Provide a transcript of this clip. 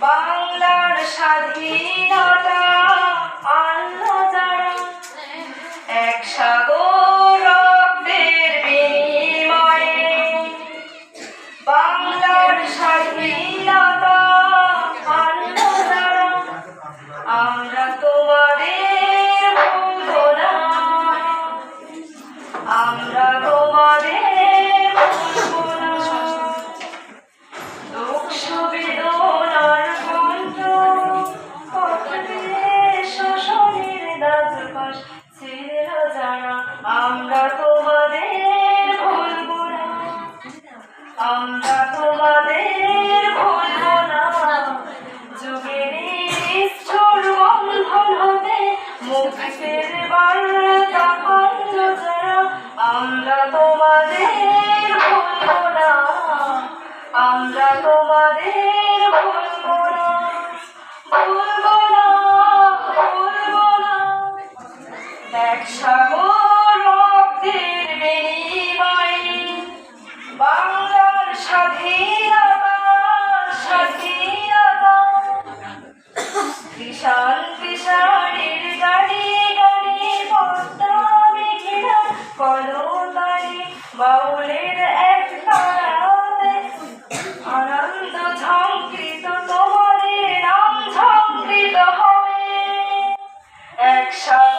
বাংলার স্বাধীনতা আনলো যারা। এক সাগর বিনিময়ে। বাংলার স্বাধীনতা আনলো যারা। আমরা তোমাদের আমরা তোমাদের আমরা তোমাদের ভুলব না। আমরা তোমাদের ভুলব না। যুগের নিষ্ঠুর বন্ধন হতে মুক্তির বার্তা আনল যারা। আমরা তোমাদের ভুলব না। আমরা তোমাদের ভুলব না। ভুলব না ভুলব না। এক সাগর স্বাধীনতা স্বাধীনতা। বিশাল বিশালের গাড়ি গাড়ি, পদ্মা মেঘিনা কলতারি বাউলের এক তারাতে আনন্দ ঝঙ্কৃত তোমাদের, নাম ঝঙ্কৃত হবে। একসাথে